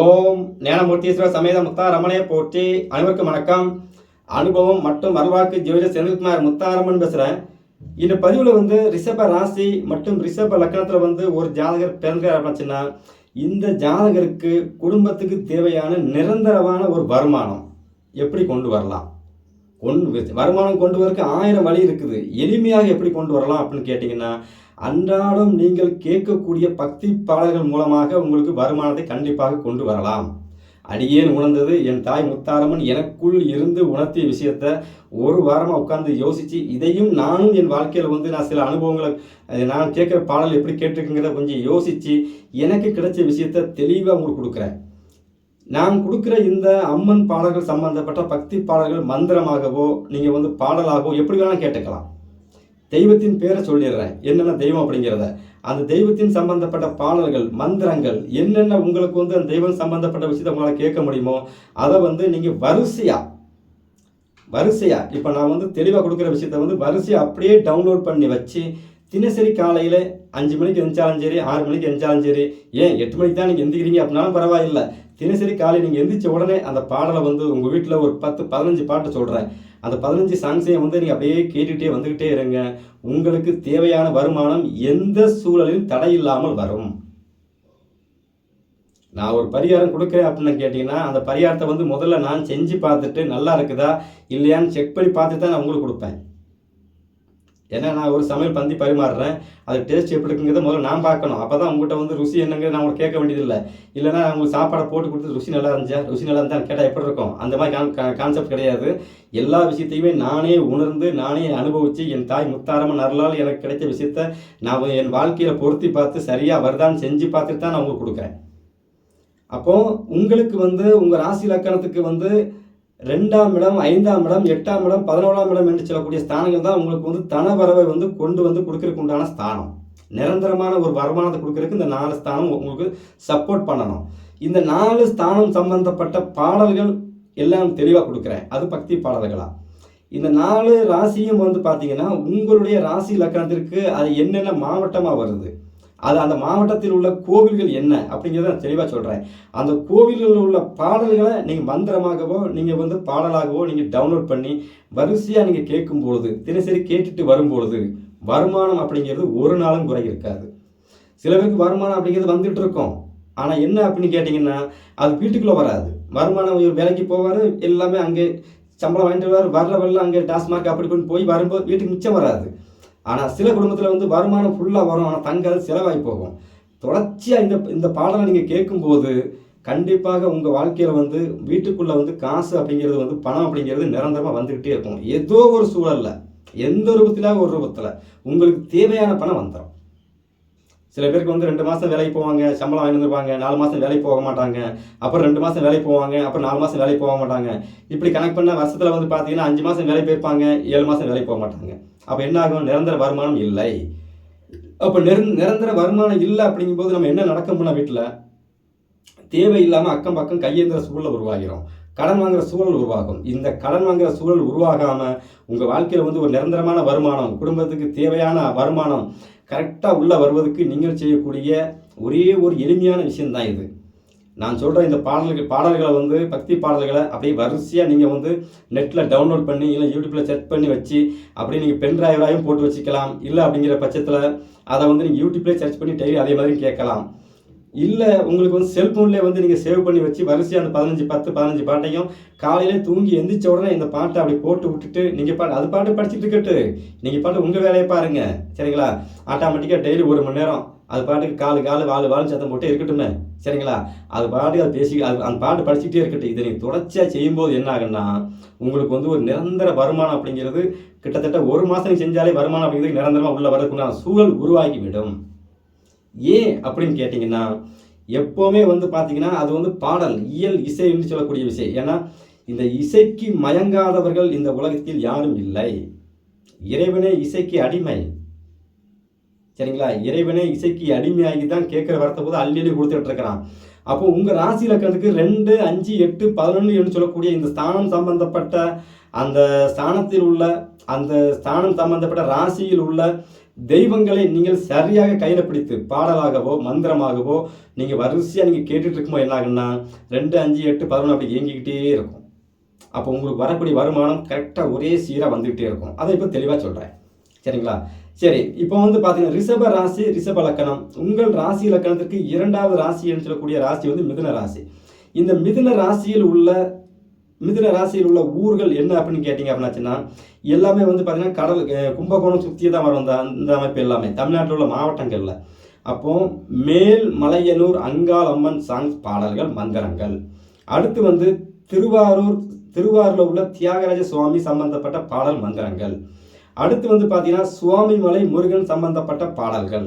ஓம் ஞானமூர்த்தீஸ்வர சமேத முத்தாரமணையை போற்றி அனைவருக்கும் வணக்கம். அனுபவம் மற்றும் வரலாற்று ஜோதிட செந்தில்குமார் முத்தாரமன் பேசுகிறேன் இந்த பதிவில் வந்து ரிஷப ராசி மற்றும் ரிஷப லக்னத்தில் வந்து ஒரு ஜாதகர் பிறந்தார் அப்படின்னா இந்த ஜாதகருக்கு குடும்பத்துக்கு தேவையான நிரந்தரமான ஒரு வருமானம் எப்படி கொண்டு வரலாம்? கொண்டு வருமானம் கொண்டு வரக்கு ஆயிரம் வழி இருக்குது. எளிமையாக எப்படி கொண்டு வரலாம் அப்படின்னு கேட்டிங்கன்னா அன்றாடம் நீங்கள் கேட்கக்கூடிய பக்தி பாடல்கள் மூலமாக உங்களுக்கு வருமானத்தை கண்டிப்பாக கொண்டு வரலாம். அடியேன் உணர்ந்தது என் தாய் முத்தாரம்மன் எனக்குள் இருந்து உணர்த்திய விஷயத்த ஒரு வாரமாக உட்காந்து யோசித்து இதையும் நானும் என் வாழ்க்கையில் வந்து நான் சில அனுபவங்களை நான் கேட்குற பாடல் எப்படி கேட்டிருக்குங்கிறத கொஞ்சம் யோசித்து எனக்கு கிடைச்ச விஷயத்த தெளிவாக உங்களுக்கு கொடுக்குறேன். நான் கொடுக்குற இந்த அம்மன் பாடல்கள் சம்பந்தப்பட்ட பக்தி பாடல்கள் மந்திரமாகவோ நீங்கள் வந்து பாடலாகவோ எப்படி வேணால் கேட்டுக்கலாம். தெய்வத்தின் பேரை சொல்லிடுறேன். என்னென்ன தெய்வம் அப்படிங்கிறத. அந்த தெய்வத்தின் சம்பந்தப்பட்ட பாடல்கள் மந்திரங்கள் என்னென்ன உங்களுக்கு வந்து அந்த தெய்வம் சம்பந்தப்பட்ட விஷயத்தை உங்களால் கேட்க முடியுமோ அதை வந்து நீங்கள் வரிசையாக வரிசையாக இப்போ நான் வந்து தெளிவாக கொடுக்குற விஷயத்த வந்து வரிசையாக அப்படியே டவுன்லோட் பண்ணி வச்சு தினசரி காலையில் அஞ்சு மணிக்கு எழுந்தாலும் சரி ஆறு மணிக்கு எழுந்தாலும் சரி ஏன் எட்டு மணிக்கு தான் நீங்கள் எந்திரிக்கிறீங்க அப்படின்னாலும் பரவாயில்லை. தினசரி காலை நீங்கள் எந்திரிச்ச உடனே அந்த பாடலை வந்து உங்கள் வீட்டில் ஒரு பத்து பதினஞ்சு பாட்டு சொல்கிறேன் அந்த பதினஞ்சு சாங்ஸையும் வந்து நீங்கள் அப்படியே கேட்டுகிட்டே வந்துக்கிட்டே இருங்க. உங்களுக்கு தேவையான வருமானம் எந்த சூழலிலும் தடையில்லாமல் வரும். நான் ஒரு பரிகாரம் கொடுக்குறேன் அப்படின்னு கேட்டிங்கன்னா அந்த பரிகாரத்தை வந்து முதல்ல நான் செஞ்சு பார்த்துட்டு நல்லா இருக்குதா இல்லையான்னு செக் பண்ணி பார்த்துட்டு தான் நான் உங்களுக்கு கொடுப்பேன். ஏன்னா நான் ஒரு சமையல் பந்தி பரிமாறுறேன். அது டேஸ்ட் எப்படி இருக்குங்கிறத முதல்ல நான் பார்க்கணும். அப்போ தான் உங்கள்கிட்ட வந்து ருசி என்னங்கிறது நான் உங்களுக்கு கேட்க வேண்டியதில்லை. இல்லைனா உங்களுக்கு சாப்பாடை போட்டு கொடுத்து ருசி நல்லா இருந்துச்சா? ருசி நல்லா இருந்தால் கேட்டால் எப்படி இருக்கும்? அந்த மாதிரி கான் கான்செப்ட் கிடையாது. எல்லா விஷயத்தையுமே நானே உணர்ந்து நானே அனுபவித்து என் தாய் முத்தாரமாக நரலால் எனக்கு கிடைச்ச விஷயத்த நான் என் வாழ்க்கையில் பொருத்தி பார்த்து சரியாக வருதான்னு செஞ்சு பார்த்துட்டு தான் நான் உங்களுக்கு கொடுக்குறேன். அப்போது உங்களுக்கு வந்து உங்கள் ராசி லக்கணத்துக்கு வந்து ரெண்டாம் இடம் ஐந்தாம் இடம் எட்டாம் இடம் பதினோராம் இடம் என்று சொல்லக்கூடிய ஸ்தானங்கள் தான் உங்களுக்கு வந்து தன வரவை வந்து கொண்டு வந்து கொடுக்கறதுக்கு உண்டான ஸ்தானம். நிரந்தரமான ஒரு வருமானத்தை கொடுக்கறதுக்கு இந்த நாலு ஸ்தானம் உங்களுக்கு சப்போர்ட் பண்ணணும். இந்த நாலு ஸ்தானம் சம்பந்தப்பட்ட பாடல்கள் எல்லாம் தெளிவாக கொடுக்குறேன். அது பக்தி பாடல்களாக இந்த நாலு ராசியும் வந்து பார்த்தீங்கன்னா உங்களுடைய ராசி லக்கணத்திற்கு அது என்னென்ன மாவட்டமாக வருது? அது அந்த மாவட்டத்தில் உள்ள கோவில்கள் என்ன அப்படிங்கிறத நான் தெளிவாக சொல்கிறேன் அந்த கோவில்களில் உள்ள பாடல்களை நீங்கள் மந்திரமாகவோ நீங்கள் வந்து பாடலாகவோ நீங்கள் டவுன்லோட் பண்ணி வரிசையாக நீங்கள் கேட்கும்பொழுது தினசரி கேட்டுட்டு வரும்பொழுது வருமானம் அப்படிங்கிறது ஒரு நாளும் குறை இருக்காது. சில பேருக்கு வருமானம் அப்படிங்கிறது வந்துட்டு இருக்கோம். ஆனால் என்ன அப்படின்னு கேட்டிங்கன்னா அது வீட்டுக்குள்ளே வராது. வருமானம் ஒரு வேலைக்கு போவார் எல்லாமே அங்கே சம்பளம் வாங்கிட்டு வருவார் வர்ற வரல அங்கே டாஸ்மார்க் அப்படி இப்படின்னு போய் வரும்போது வீட்டுக்கு மிச்சம் வராது. ஆனால் சில குடும்பத்தில் வந்து வருமானம் ஃபுல்லாக வரும் ஆனால் தங்காது செலவாகி போகும். தொடர்ச்சியாக இந்த இந்த பாடலை நீங்கள் கேட்கும்போது கண்டிப்பாக உங்கள் வாழ்க்கையில் வந்து வீட்டுக்குள்ளே வந்து காசு அப்படிங்கிறது வந்து பணம் அப்படிங்கிறது நிரந்தரமாக வந்துக்கிட்டே இருக்கும். ஏதோ ஒரு சூழலில் எந்த ரூபத்தில் ஒரு ரூபத்தில் உங்களுக்கு தேவையான பணம் வந்துடும் சில பேருக்கு வந்து ரெண்டு மாதம் வேலைக்கு போவாங்க சம்பளம் வாங்கி வந்துருப்பாங்க நாலு மாதம் வேலைக்கு போக மாட்டாங்க அப்புறம் ரெண்டு மாதம் வேலைக்கு போவாங்க அப்புறம் நாலு மாதம் வேலைக்கு போக மாட்டாங்க. இப்படி கணக்கு பண்ண வருஷத்தில் வந்து பார்த்தீங்கன்னா அஞ்சு மாதம் வேலைக்கு போயிருப்பாங்க ஏழு மாதம் வேலைக்கு போக மாட்டாங்க. அப்போ என்ன ஆகும் நிரந்தர வருமானம் இல்லை. அப்போ நெரு நிரந்தர வருமானம் இல்லை அப்படிங்கும்போது நம்ம என்ன நடக்க முடியல வீட்டில் தேவையில்லாமல் அக்கம் பக்கம் கையேந்திர சூழலை உருவாகிறோம். கடன் வாங்குற சூழல் உருவாகும். இந்த கடன் வாங்குகிற சூழல் உருவாகாமல் உங்கள் வாழ்க்கையில் வந்து ஒரு நிரந்தரமான வருமானம் குடும்பத்துக்கு தேவையான வருமானம் கரெக்டாக உள்ளே வருவதற்கு நீங்கள் செய்யக்கூடிய ஒரே ஒரு எளிமையான விஷயம்தான் இது. நான் சொல்கிற இந்த பாடல்கள் பாடல்களை வந்து பக்தி பாடல்களை அப்படியே வரிசையாக நீங்கள் வந்து நெட்டில் டவுன்லோட் பண்ணி இல்லை யூடியூப்பில் செட் பண்ணி வச்சு அப்படியே நீங்கள் பென் டிரைவராகவும் போட்டு வச்சுக்கலாம். இல்லை அப்படிங்கிற பட்சத்தில் அதை வந்து நீங்கள் யூடியூப்லேயே சர்ச் பண்ணி டெய்லி அதே மாதிரி கேட்கலாம். இல்லை உங்களுக்கு வந்து செல்ஃபோன்லேயே வந்து நீங்கள் சேவ் பண்ணி வச்சு வரிசையாக அந்த பதினஞ்சு பத்து பதினஞ்சு பாட்டையும் காலையிலே தூங்கி எந்திரிச்ச உடனே இந்த பாட்டை அப்படி போட்டு விட்டுட்டு நீங்கள் பாட்டு அது பாட்டு படிச்சுட்டு இருக்கட்டு. நீங்கள் பாட்டு உங்கள் வேலையை பாருங்கள் சரிங்களா? ஆட்டோமேட்டிக்காக டெய்லி ஒரு மணி நேரம் அது பாட்டுக்கு காலு காலு வாழு வாழும் சத்தம் போட்டே இருக்கட்டுமே சரிங்களா? அது பாட்டுக்கு அது பேசி அது அந்த பாட்டு படிச்சுட்டே இருக்கட்டும். இதை நீங்கள் தொடர்ச்சியாக செய்யும்போது என்ன ஆகுன்னா உங்களுக்கு வந்து ஒரு நிரந்தர வருமானம் அப்படிங்கிறது கிட்டத்தட்ட ஒரு மாதம் நீங்கள் செஞ்சாலே வருமானம் அப்படிங்கிறது நிரந்தரமாக உள்ள வரதுக்குண்டான சூழல் உருவாகிவிடும். ஏன் அப்படின்னு கேட்டிங்கன்னா எப்போவுமே வந்து பார்த்தீங்கன்னா அது வந்து பாடல் இயல் இசைன்னு சொல்லக்கூடிய விஷயம் ஏன்னா இந்த இசைக்கு மயங்காதவர்கள் இந்த உலகத்தில் யாரும் இல்லை. இறைவனே இசைக்கு அடிமை. சரிங்களா? இறைவனே இசைக்கு அடிமையாகி தான் கேட்குற வரத்தை போது அள்ளி அள்ளி கொடுத்துட்டு இருக்கிறான் அப்போ உங்கள் ராசி இலக்கணத்துக்கு ரெண்டு அஞ்சு எட்டு பதினொன்று என்று சொல்லக்கூடிய இந்த ஸ்தானம் சம்பந்தப்பட்ட அந்த ஸ்தானத்தில் உள்ள அந்த ஸ்தானம் சம்பந்தப்பட்ட ராசியில் உள்ள தெய்வங்களை நீங்கள் சரியாக கையில் பிடித்து பாடலாகவோ மந்திரமாகவோ நீங்கள் வரிசையாக நீங்கள் கேட்டுட்டு இருக்கும்போது என்ன ஆகுன்னா ரெண்டு அஞ்சு எட்டு பதினொன்று அப்படி இயங்கிக்கிட்டே இருக்கும். அப்போ உங்களுக்கு வரக்கூடிய வருமானம் கரெக்டாக ஒரே சீராக வந்துக்கிட்டே இருக்கும். அதை இப்போ தெளிவாக சொல்கிறேன் சரிங்களா? சரி இப்போ வந்து பார்த்தீங்கன்னா ரிஷப ராசி ரிஷப லக்கணம். உங்கள் ராசி லக்கணத்திற்கு இரண்டாவது ராசி என்று சொல்லக்கூடிய ராசி வந்து மிதுன ராசி. இந்த மிதுன ராசியில் உள்ள மிதுன ராசியில் உள்ள ஊர்கள் என்ன அப்படின்னு கேட்டிங்க அப்படின்னாச்சுன்னா எல்லாமே வந்து பார்த்தீங்கன்னா கடல் கும்பகோணம் சுற்றியே தான் வரும். இந்த இந்த அமைப்பு எல்லாமே. தமிழ்நாட்டில் உள்ள மாவட்டங்களில். அப்போ மேல் மலையனூர் அங்காள் அம்மன் சாங்ஸ் பாடல்கள் மந்திரங்கள். அடுத்து வந்து திருவாரூர் திருவாரூரில் உள்ள தியாகராஜ சுவாமி சம்பந்தப்பட்ட பாடல் மந்திரங்கள். அடுத்து வந்து பார்த்தீங்கன்னா சுவாமிமலை முருகன் சம்பந்தப்பட்ட பாடல்கள்.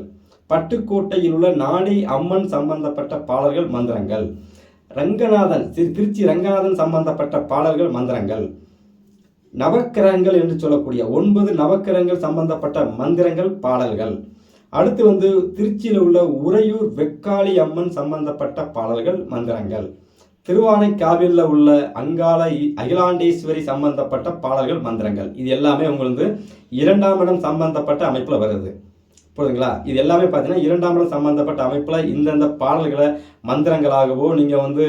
பட்டுக்கோட்டையில் உள்ள நாடி அம்மன் சம்பந்தப்பட்ட பாடல்கள் மந்திரங்கள். ரங்கநாதன் திரு திருச்சி ரங்கநாதன் சம்பந்தப்பட்ட பாடல்கள் மந்திரங்கள். நவக்கிரகங்கள் என்று சொல்லக்கூடிய ஒன்பது நவக்கிரகங்கள் சம்பந்தப்பட்ட மந்திரங்கள் பாடல்கள். அடுத்து வந்து திருச்சியில் உள்ள உறையூர் வெக்காளி அம்மன் சம்பந்தப்பட்ட பாடல்கள் மந்திரங்கள். திருவானைக்காவிலில் உள்ள அங்காள அகிலாண்டேஸ்வரி சம்பந்தப்பட்ட பாடல்கள் மந்திரங்கள். இது எல்லாமே உங்களுக்கு இரண்டாம் இடம் சம்பந்தப்பட்ட அமைப்பில் வருது. புரியுதுங்களா? இது எல்லாமே பார்த்தீங்கன்னா இரண்டாம் இடம் சம்பந்தப்பட்ட அமைப்பில் இந்தந்த பாடல்களை மந்திரங்களாகவோ நீங்கள் வந்து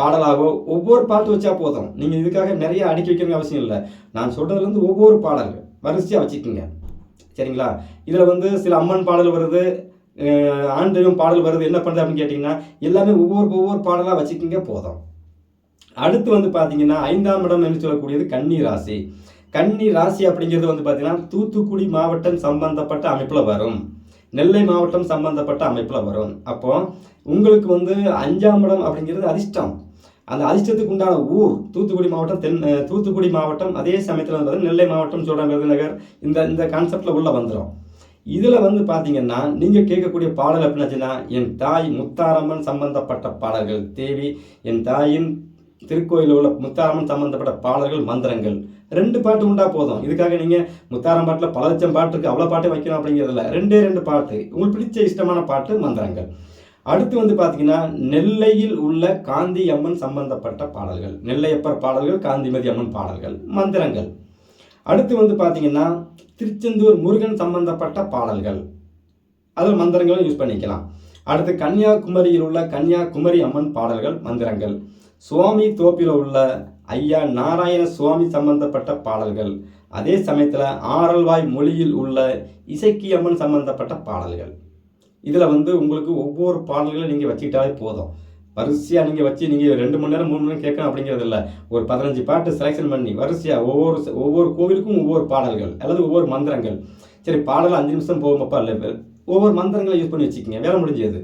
பாடலாகவோ ஒவ்வொரு பாட்டு வச்சா போதும். நீங்கள் இதுக்காக நிறைய அடுக்கி வைக்கணுங்க அவசியம் இல்லை. நான் சொல்கிறதுலேருந்து ஒவ்வொரு பாடல்கள் வரிசையாக வச்சுக்கோங்க. சரிங்களா? இதில் வந்து சில அம்மன் பாடல் வருது. ஆண் தெய்வம் பாடல் வருது என்ன பண்ணுறது அப்படின்னு கேட்டிங்கன்னா எல்லாமே ஒவ்வொரு ஒவ்வொரு பாடலாக வச்சுக்கிங்க போதும். அடுத்து வந்து பார்த்தீங்கன்னா ஐந்தாம் இடம் என்று சொல்லக்கூடியது கன்னி ராசி கன்னி ராசி அப்படிங்கிறது வந்து பார்த்தீங்கன்னா தூத்துக்குடி மாவட்டம் சம்பந்தப்பட்ட அமைப்பில் வரும். நெல்லை மாவட்டம் சம்பந்தப்பட்ட அமைப்பில் வரும். அப்போ உங்களுக்கு வந்து அஞ்சாம் இடம் அப்படிங்கிறது அதிர்ஷ்டம். அந்த அதிர்ஷ்டத்துக்கு உண்டான ஊர் தூத்துக்குடி மாவட்டம் தென் தூத்துக்குடி மாவட்டம் அதே சமயத்தில் வந்து நெல்லை மாவட்டம் சொல்கிற விருதுநகர் இந்த இந்த கான்செப்டில் உள்ளே வந்துடும் இதில் வந்து பார்த்தீங்கன்னா நீங்கள் கேட்கக்கூடிய பாடல் எப்படின்னாச்சுன்னா என் தாய் முத்தாரம்மன் சம்பந்தப்பட்ட பாடல்கள். தேவி என் தாயின் திருக்கோயிலில் உள்ள முத்தாரம்மன் சம்பந்தப்பட்ட பாடல்கள் மந்திரங்கள். ரெண்டு பாட்டு உண்டா போதும். இதுக்காக நீங்கள் முத்தாரம் பாட்டில் பல லட்சம் பாட்டு இருக்குது அவ்வளோ பாட்டு வைக்கணும் அப்படிங்கிறதுல ரெண்டே ரெண்டு பாட்டு. உங்களுக்கு பிடிச்ச இஷ்டமான பாட்டு மந்திரங்கள். அடுத்து வந்து பார்த்தீங்கன்னா நெல்லையில் உள்ள காந்தி அம்மன் சம்பந்தப்பட்ட பாடல்கள். நெல்லையப்பர் பாடல்கள் காந்திமதி அம்மன் பாடல்கள் மந்திரங்கள். அடுத்து வந்து பார்த்தீங்கன்னா திருச்செந்தூர் முருகன் சம்பந்தப்பட்ட பாடல்கள். அதில் மந்திரங்களும் யூஸ் பண்ணிக்கலாம். அடுத்து கன்னியாகுமரியில் உள்ள கன்னியாகுமரி அம்மன் பாடல்கள் மந்திரங்கள். சுவாமி தோப்பில் உள்ள ஐயா நாராயண சுவாமி சம்பந்தப்பட்ட பாடல்கள். அதே சமயத்தில் ஆரல்வாய் மொழியில் உள்ள இசைக்கி அம்மன் சம்பந்தப்பட்ட பாடல்கள். இதில் வந்து உங்களுக்கு ஒவ்வொரு பாடல்களும் நீங்கள் வச்சுக்கிட்டாலே போதும். வரிசையாக நீங்கள் வச்சு நீங்கள் ரெண்டு மணி நேரம் மூணு மணி நேரம் கேட்கணும் அப்படிங்கிறது இல்லை. ஒரு பதினஞ்சு பாட்டு செலெக்ஷன் பண்ணி வரிசையாக ஒவ்வொரு ஒவ்வொரு கோவிலுக்கும் ஒவ்வொரு பாடல்கள் அல்லது ஒவ்வொரு மந்திரங்கள். சரி பாடல் அஞ்சு நிமிஷம் போகுமப்பா இல்லை ஒவ்வொரு மந்திரங்களை யூஸ் பண்ணி வச்சுக்கோங்க வேலை முடிஞ்சது.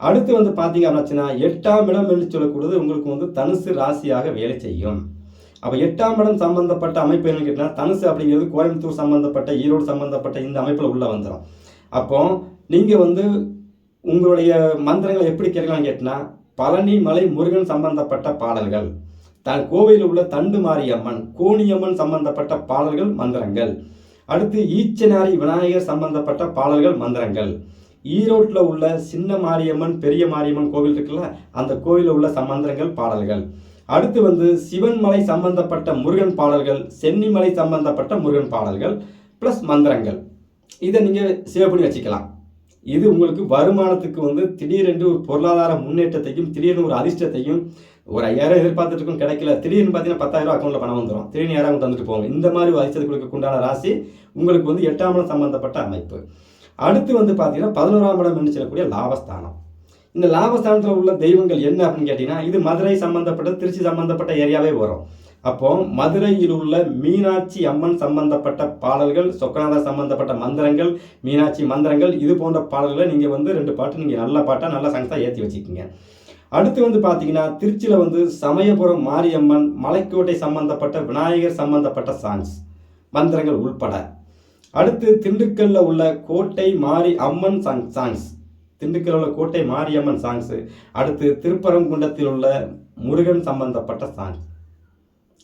அடுத்து வந்து பார்த்தீங்க அப்படின்னாச்சுன்னா எட்டாம் இடம் என்று சொல்லக்கூடியது உங்களுக்கு வந்து தனுசு ராசியாக வேலை செய்யும். அப்போ எட்டாம் இடம் சம்பந்தப்பட்ட அமைப்பு என்னன்னு கேட்டால் தனுசு அப்படிங்கிறது கோயம்புத்தூர் சம்பந்தப்பட்ட ஈரோடு சம்பந்தப்பட்ட இந்த அமைப்பில் உள்ளே வந்துடும் அப்போ நீங்கள் வந்து உங்களுடைய மந்திரங்களை எப்படி கேட்கலாம்னு கேட்டினா பழனி மலை முருகன் சம்பந்தப்பட்ட பாடல்கள். தன் கோவையில் உள்ள தண்டு மாரியம்மன் கோணியம்மன் சம்பந்தப்பட்ட பாடல்கள் மந்திரங்கள். அடுத்து ஈச்சனாரி விநாயகர் சம்பந்தப்பட்ட பாடல்கள் மந்திரங்கள். ஈரோட்டில் உள்ள சின்ன மாரியம்மன் பெரிய மாரியம்மன் கோவில் இருக்குல்ல அந்த கோவிலில் உள்ள சம்பந்தங்கள் பாடல்கள். அடுத்து வந்து சிவன்மலை சம்பந்தப்பட்ட முருகன் பாடல்கள் சென்னிமலை சம்பந்தப்பட்ட முருகன் பாடல்கள் ப்ளஸ் மந்திரங்கள். இதை நீங்கள் சேவ் பண்ணி வச்சுக்கலாம். இது உங்களுக்கு வருமானத்துக்கு வந்து திடீரென்று ஒரு பொருளாதார முன்னேற்றத்தையும் திடீர்னு ஒரு அதிர்ஷ்டத்தையும் ஒரு ஐயாயிரம் எதிர்பார்த்துட்டு இருக்கும் கிடைக்கல. திடீர்னு பார்த்தீங்கன்னா பத்தாயிரம் அக்கௌண்ட்டில் பணம் வந்துடும் திடீர்னு யாராவது தந்துட்டு போவாங்க. இந்த மாதிரி ஒரு அதிர்ஷ்டத்துக்கு உண்டான ராசி உங்களுக்கு வந்து எட்டாம் இடம் சம்பந்தப்பட்ட அமைப்பு. அடுத்து வந்து பார்த்தீங்கன்னா பதினோராம் இடம் என்று சொல்லக்கூடிய லாபஸ்தானம். இந்த லாபஸ்தானத்தில் உள்ள தெய்வங்கள் என்ன அப்படின்னு கேட்டிங்கன்னா இது மதுரை சம்பந்தப்பட்ட திருச்சி சம்பந்தப்பட்ட ஏரியாவே வரும். அப்போ மதுரையில் உள்ள மீனாட்சி அம்மன் சம்பந்தப்பட்ட பாடல்கள் சொக்கநாதர் சம்பந்தப்பட்ட மந்திரங்கள் மீனாட்சி மந்திரங்கள் இது போன்ற பாடல்களை நீங்கள் வந்து ரெண்டு பாட்டு நீங்கள் நல்ல பாட்டாக நல்ல சங்ஸாக ஏற்றி வச்சுக்கோங்க. அடுத்து வந்து பார்த்தீங்கன்னா திருச்சியில் வந்து சமயபுரம் மாரியம்மன் மலைக்கோட்டை சம்பந்தப்பட்ட விநாயகர் சம்பந்தப்பட்ட சாங்ஸ் மந்திரங்கள் உள்பட. அடுத்து திண்டுக்கல்ல உள்ள கோட்டை மாரி அம்மன் சாங் சாங்ஸ் திண்டுக்கல்ல உள்ள கோட்டை மாரியம்மன் சாங்ஸு அடுத்து திருப்பரங்குன்றத்தில் உள்ள முருகன் சம்பந்தப்பட்ட சாங்ஸ்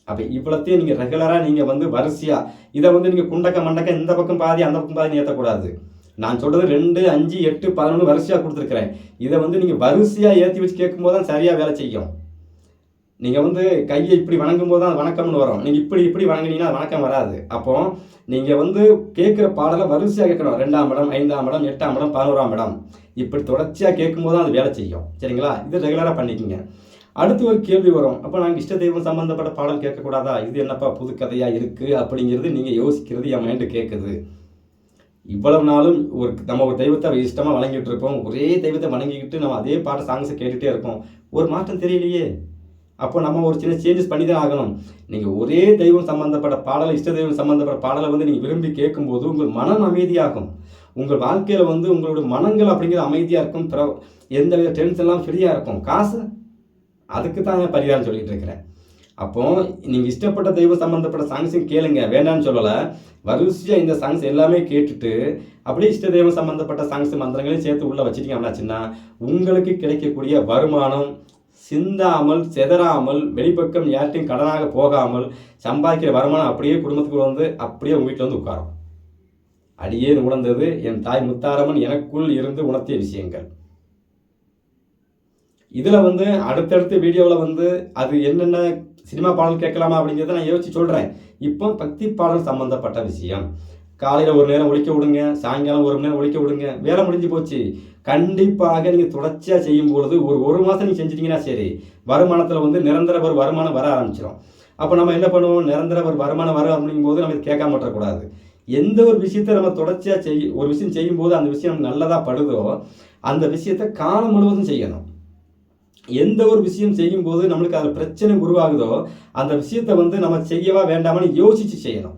அப்போ இவ்வளோத்தையும் நீங்கள் ரெகுலராக நீங்கள் வந்து வரிசையாக இதை வந்து நீங்கள் குண்டக்க மண்டக்க இந்த பக்கம் பாதி அந்த பக்கம் பாதி ஏற்றக்கூடாது நான் சொல்கிறது ரெண்டு அஞ்சு எட்டு பதினொன்று வரிசையாக கொடுத்துருக்குறேன். இதை வந்து நீங்கள் வரிசையாக ஏற்றி வச்சு கேட்கும்போது தான் சரியாக வேலை செய்யும். நீங்கள் வந்து கையை இப்படி வணங்கும் போது தான் வணக்கம்னு வரும். நீங்கள் இப்படி இப்படி வணங்கினீங்கன்னா வணக்கம் வராது. அப்போ நீங்கள் வந்து கேட்குற பாடலை வரிசையாக கேட்கணும். ரெண்டாம் இடம் ஐந்தாம் இடம் எட்டாம் இடம் பதினோராம் இடம். இப்படி தொடர்ச்சியாக கேட்கும்போது தான் அது வேலை செய்யும். சரிங்களா? இது ரெகுலராக பண்ணிக்கோங்க. அடுத்து ஒரு கேள்வி வரும். அப்போ நாங்கள் இஷ்ட தெய்வம் சம்மந்தப்பட்ட பாடல் கேட்கக்கூடாதா? இது என்னப்பா புது கதையாக இருக்குது அப்படிங்கிறது நீங்கள் யோசிக்கிறது என் மைண்டு கேட்குது இவ்வளவு நாளும் ஒரு நம்ம ஒரு தெய்வத்தை இஷ்டமாக வணங்கிட்டு இருப்போம். ஒரே தெய்வத்தை வணங்கிக்கிட்டு நம்ம அதே பாட்டு சாங்ஸை கேட்டுகிட்டே இருக்கோம் ஒரு மாற்றம் தெரியலையே. அப்போ நம்ம ஒரு சின்ன சேஞ்சஸ் பண்ணி தான் ஆகணும். நீங்கள் ஒரே தெய்வம் சம்மந்தப்பட்ட பாடலை இஷ்ட தெய்வம் சம்மந்தப்பட்ட பாடலை வந்து நீங்கள் விரும்பி கேட்கும்போது உங்கள் மனம் அமைதியாகும். உங்கள் வாழ்க்கையில் வந்து உங்களுடைய மனங்கள் அப்படிங்கிற அமைதியாக இருக்கும். பிற எந்த வித டென்ஷன்லாம் ஃப்ரீயாக இருக்கும். காசு அதுக்கு தான் நான் பரிகாரம் சொல்லிட்டு இருக்கிறேன். அப்போ நீங்கள் இஷ்டப்பட்ட தெய்வம் சம்மந்தப்பட்ட சாங்ஸையும் கேளுங்க. வேண்டாம்னு சொல்லலை. வரிசையாக இந்த சாங்ஸ் எல்லாமே கேட்டுட்டு அப்படியே இஷ்ட தெய்வம் சம்மந்தப்பட்ட சாங்ஸ் மந்திரங்களையும் சேர்த்து உள்ளே வச்சுட்டீங்க அப்படின்னாச்சுன்னா உங்களுக்கு கிடைக்கக்கூடிய வருமானம் சிந்தாமல் செதறாமல் வெளிப்பக்கம் யார்ட்டையும் கடனாக போகாமல் சம்பாதிக்கிற வருமானம் அப்படியே குடும்பத்துக்குள்ள வந்து அப்படியே உங்கள் வீட்டில் வந்து உட்காரும். அடியே உணர்ந்தது என் தாய் முத்தாரம்மன் எனக்குள் இருந்து உணர்த்திய விஷயங்கள். இதில் வந்து அடுத்தடுத்த வீடியோவில் வந்து அது என்னென்ன சினிமா பாடல் கேட்கலாமா அப்படிங்கிறத நான் யோசிச்சு சொல்கிறேன் இப்போ பக்தி பாடல் சம்மந்தப்பட்ட விஷயம். காலையில் ஒரு நேரம் ஒழிக்க விடுங்க சாயங்காலம் ஒரு மணி நேரம் ஒழிக்க விடுங்க வேலை முடிஞ்சு போச்சு. கண்டிப்பாக நீங்கள் தொடர்ச்சியாக செய்யும் பொழுது ஒரு ஒரு மாதம் நீங்கள் செஞ்சிட்டிங்கன்னா சரி வருமானத்தில் வந்து நிரந்தர ஒரு வருமானம் வர ஆரம்பிச்சிடும் அப்போ நம்ம என்ன பண்ணுவோம்? நிரந்தர ஒரு வருமானம் வர அப்படிங்கும்போது நம்ம இது கேட்காம விட்டுறக்கூடாது. எந்த ஒரு விஷயத்தை நம்ம தொடர்ச்சியாக செய் ஒரு விஷயம் செய்யும்போது அந்த விஷயம் நல்லதாக படுதோ அந்த விஷயத்தை காலம் முழுவதும் செய்யணும். எந்த ஒரு விஷயம் செய்யும்போது நம்மளுக்கு அதில் பிரச்சனை உருவாகுதோ அந்த விஷயத்தை வந்து நம்ம செய்யவா வேண்டாமான்னு யோசித்து செய்யணும்.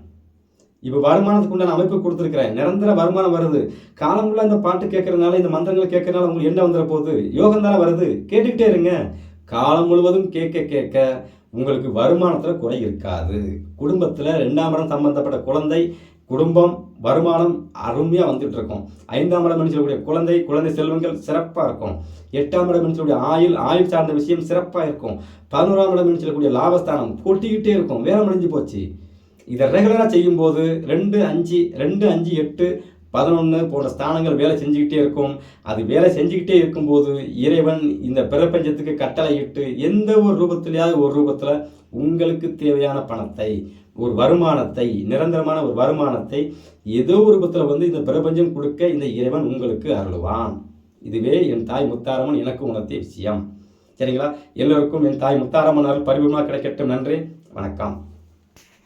இப்போ வருமானத்துக்கு உண்டான அமைப்பு கொடுத்துருக்கிறேன். நிரந்தர வருமானம் வருது. காலமுள்ள இந்த பாட்டு கேட்கறதுனால இந்த மந்திரங்கள் கேட்கறதுனால உங்களுக்கு என்ன வந்துட போகுது யோகம் தானே வருது? கேட்டுக்கிட்டே இருங்க. காலம் முழுவதும் கேட்க கேட்க உங்களுக்கு வருமானத்தில் குறை இருக்காது. குடும்பத்தில் ரெண்டாம் இடம் சம்பந்தப்பட்ட குழந்தை குடும்பம் வருமானம் அருமையாக வந்துட்டு இருக்கும். ஐந்தாம் இடம் சொல்லக்கூடிய குழந்தை குழந்தை செல்வங்கள் சிறப்பாக இருக்கும். எட்டாம் இடம் சொல்லக்கூடிய ஆயுள் ஆயுள் சார்ந்த விஷயம் சிறப்பாக இருக்கும். பதினோராம் இடம் சொல்லக்கூடிய லாபஸ்தானம் கூட்டிக்கிட்டே இருக்கும். வேலை முடிஞ்சு போச்சு. இதை ரெகுலராக செய்யும்போது ரெண்டு அஞ்சு ரெண்டு அஞ்சு எட்டு பதினொன்று போன்ற ஸ்தானங்கள் வேலை செஞ்சுக்கிட்டே இருக்கும். அது வேலை செஞ்சுக்கிட்டே இருக்கும்போது இறைவன் இந்த பிரபஞ்சத்துக்கு கட்டளையிட்டு எந்த ஒரு ரூபத்திலேயாவது ஒரு ரூபத்தில் உங்களுக்கு தேவையான பணத்தை ஒரு வருமானத்தை நிரந்தரமான ஒரு வருமானத்தை ஏதோ ஒரு ரூபத்தில் வந்து இந்த பிரபஞ்சம் கொடுக்க இந்த இறைவன் உங்களுக்கு அருளுவான். இதுவே என் தாய் முத்தாரம்மன் எனக்கு உணர்த்திய விஷயம். சரிங்களா? எல்லோருக்கும் என் தாய் முத்தாரம்மன் அருள் பரிபூர்ணமாக கிடைக்கட்டும். நன்றி. வணக்கம்.